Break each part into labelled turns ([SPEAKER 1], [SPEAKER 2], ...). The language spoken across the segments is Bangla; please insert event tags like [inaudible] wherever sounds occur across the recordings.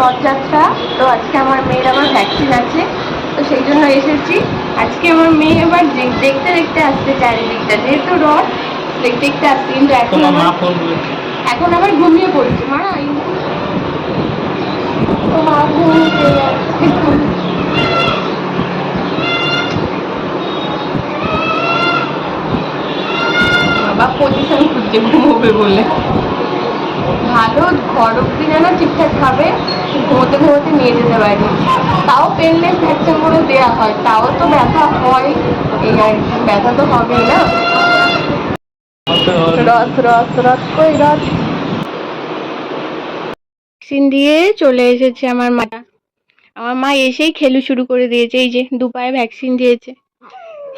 [SPEAKER 1] রথযাত্রা। তো আজকে আমার মেয়ের আবার ভ্যাকসিন আছে। তো সেই জন্য এসেছি। আজকে আমার মেয়ে আবার দেখতে দেখতে আসছে চারিদিকটা। যেহেতু রথ দেখতে দেখতে আসছে। কিন্তু এখন এখন আবার ঘুমিয়ে পড়ছে। মা বাবা পজিশন খুঁজছে ঘুমোবে বলে। ভালো ঘর অব্দি যেন ঠিকঠাক খাবে ঘুমোতে ঘুমোতে নিয়ে যেতে পারি তাও পেনলেস ভ্যাকসিন করে দেওয়া হয়, তাও তো ব্যথা হয়। এই আর ব্যথা তো হবেই না। রথ রথ রথ কই রথ? ভ্যাকসিন দিয়ে চলে এসেছে আমার মাটা। আমার মা এসেই খেলু শুরু করে দিয়েছে, এই যে দু পায়ে ভ্যাকসিন দিয়েছে।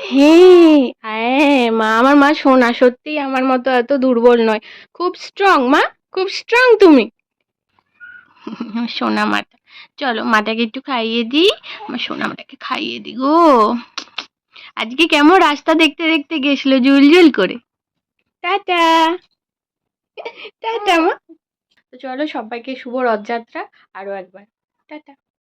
[SPEAKER 1] হ্যাঁ মা, আমার মা সোনা, সত্যিই আমার মতো এত দুর্বল নয়। খুব স্ট্রং মা। খুব স্ট্রং তুমি। [laughs] সোনা মাটা চলো মাটাকে একটু খাইয়ে দিই। আমার সোনা মাটাকে খাইয়ে দি গো। আজকে কেমন রাস্তা দেখতে দেখতে গেছিল জুলজুল করে। টাটা। টাটা মা। তো চলো সবাইকে শুভ রথযাত্রা আরও একবার। টাটা।